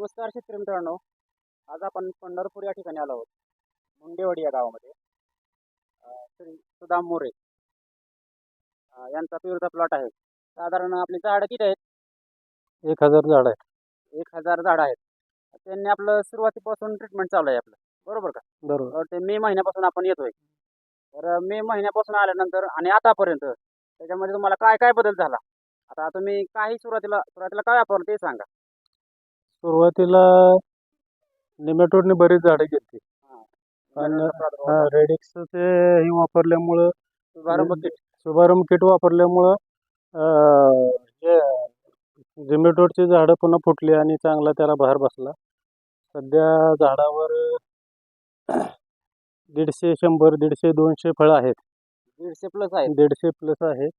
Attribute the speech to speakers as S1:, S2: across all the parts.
S1: नमस्कार शेतकरी मित्रांनो. आज आपण पंढरपूर या ठिकाणी आलो आहोत. मुंडेवाडी या गावामध्ये. श्री सुदाम मोरे. यांचा पेरूचा प्लॉट आहे. साधारण आपली झाडं किती आहेत?
S2: एक हजार झाड आहे
S1: एक हजार झाडं आहेत. त्यांनी आपलं सुरुवातीपासून ट्रीटमेंट चालू आहे आपलं. बरोबर का?
S2: बरोबर.
S1: वाटतं मे महिन्यापासून आपण येतोय. तर मे महिन्यापासून आल्यानंतर आणि आतापर्यंत त्याच्यामध्ये तुम्हाला काय काय बदल झाला? आता तुम्ही काही सुरुवातीला सुरुवातीला काय वापरलं ते सांगा.
S2: सुरुवातीला निमेटोडने बरीच झाडं घेतली. आणि रेडिक्स ते हे वापरल्यामुळं
S1: शुभारंभ किट.
S2: शुभारंभ किट वापरल्यामुळं जे जिमेटोडची झाडं पुन्हा फुटली आणि चांगला त्याला बहार बसला. सध्या झाडावर दीडशे शंभर दीडशे दोनशे फळं आहेत.
S1: दीडशे प्लस आहे
S2: दीडशे प्लस आहेत.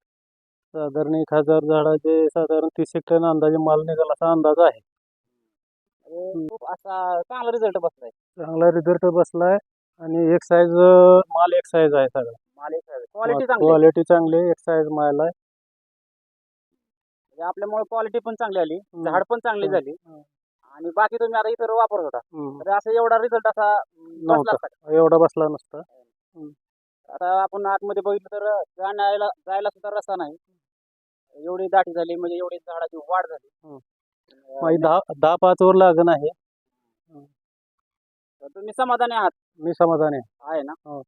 S2: साधारण एक हजार झाडाचे साधारण तीस एक टन अंदाजे माल निघाला असा अंदाज आहे.
S1: खूप असा चांगला रिझल्ट बसलाय.
S2: चांगला रिझल्ट बसलाय आणि एक साईज माल एक साईज आहे सगळा.
S1: माल क्वालिटी चांगली.
S2: क्वालिटी चांगली एक साईज माल आहे.
S1: म्हणजे आपल्यामुळे क्वालिटी पण चांगली आली. झाड पण चांगली. झाली. आणि बाकी तुम्ही आता इतर वापरत होता. तर असं एवढा रिझल्ट असा बसला
S2: नव्हता.
S1: असता.
S2: एवढा बसला नसता.
S1: आता आपण आतमध्ये बघितलं तर जाण्याला जायला सुद्धा रस्ता नाही. एवढी दाटी झाली म्हणजे एवढी झाडाची वाढ झाली.
S2: माझी दहा दहा पाच वर लागण आहे.
S1: तर तुम्ही समाधानी आहात?
S2: मी समाधानी आहे.
S1: आहे ना?
S2: हो.